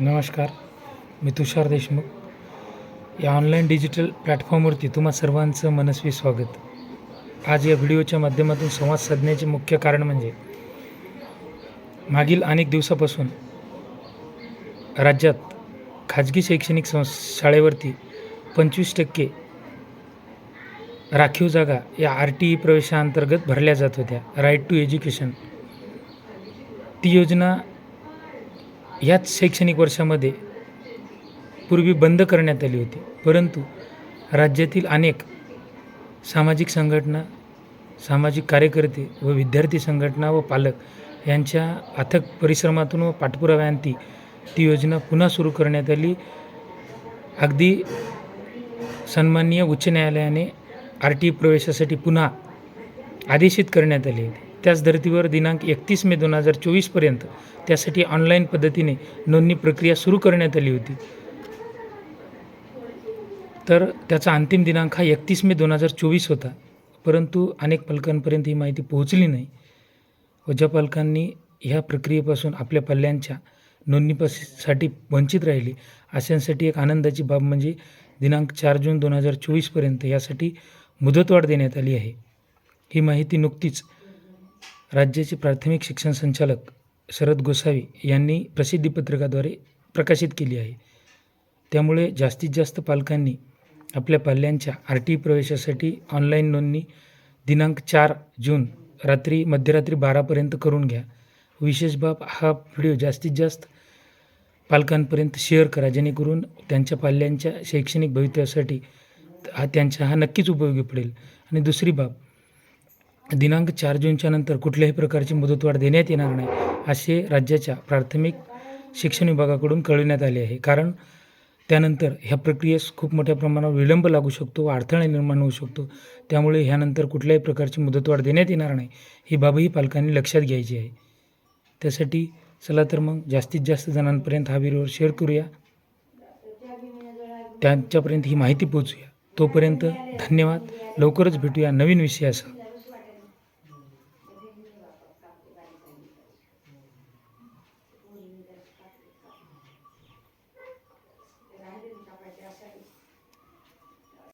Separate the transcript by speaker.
Speaker 1: नमस्कार मी तुषार देशमुख. या online digital प्लॅटफॉर्मवरती तुम्हा सर्वांचं मनस्वी स्वागत. आज या व्हिडिओच्या माध्यमातून संवाद साधण्याचे मुख्य कारण म्हणजे मागील अनेक दिवसापासून राज्यात खाजगी शैक्षणिक संस् शाळेवरती पंचवीस टक्के राखीव जागा या आर टी ई प्रवेशाअंतर्गत भरल्या जात होत्या. राईट टू एज्युकेशन ती योजना याच शैक्षणिक वर्षामध्ये पूर्वी बंद करण्यात आली होती. परंतु राज्यातील अनेक सामाजिक संघटना सामाजिक कार्यकर्ते व विद्यार्थी संघटना व पालक यांच्या अथक परिश्रमातून व पाठपुराव्यांती ती योजना पुन्हा सुरू करण्यात आली. अगदी सन्माननीय उच्च न्यायालयाने आर टी प्रवेशासाठी पुन्हा आदेशित करण्यात आले होते. त्याच धर्तीवर दिनांक एकतीस मे दोन हजार चोवीसपर्यंत त्यासाठी ऑनलाईन पद्धतीने नोंदणी प्रक्रिया सुरू करण्यात आली होती. तर त्याचा अंतिम दिनांक हा एकतीस मे दोन हजार चोवीस होता. परंतु अनेक पालकांपर्यंत ही माहिती पोहोचली नाही. व ज्या पालकांनी ह्या प्रक्रियेपासून आपल्या पल्ल्यांच्या नोंदणीपासाठी वंचित राहिली. अशांसाठी एक आनंदाची बाब म्हणजे दिनांक चार जून दोन हजार चोवीसपर्यंत यासाठी मुदतवाढ देण्यात आली आहे. ही माहिती नुकतीच राज्याचे प्राथमिक शिक्षण संचालक शरद गोसावी यांनी प्रसिद्धीपत्रकाद्वारे प्रकाशित केली आहे. त्यामुळे जास्तीत जास्त पालकांनी आपल्या पाल्यांच्या आर टी प्रवेशासाठी ऑनलाईन नोंदणी दिनांक चार जून रात्री मध्यरात्री बारापर्यंत करून घ्या. विशेष बाब हा व्हिडिओ जास्तीत जास्त पालकांपर्यंत शेअर करा जेणेकरून त्यांच्या पाल्यांच्या शैक्षणिक भवितव्यासाठी हा त्यांच्या हा नक्कीच उपयोगी पडेल. आणि दुसरी बाब दिनांक चार जूनच्या नंतर कुठल्याही प्रकारची मुदतवाढ देण्यात येणार नाही असे राज्याच्या प्राथमिक शिक्षण विभागाकडून कळविण्यात आले आहे. कारण त्यानंतर ह्या प्रक्रियेस खूप मोठ्या प्रमाणावर विलंब लागू शकतो अडथळा निर्माण होऊ शकतो. त्यामुळे ह्यानंतर कुठल्याही प्रकारची मुदतवाढ देण्यात येणार नाही ही बाबही पालकांनी लक्षात घ्यायची आहे. त्यासाठी चला तर मग जास्तीत जास्त जणांपर्यंत हा व्हिडिओ शेअर करूया. त्यांच्यापर्यंत ही माहिती पोचूया तोपर्यंत धन्यवाद. लवकरच भेटूया नवीन विषयासह.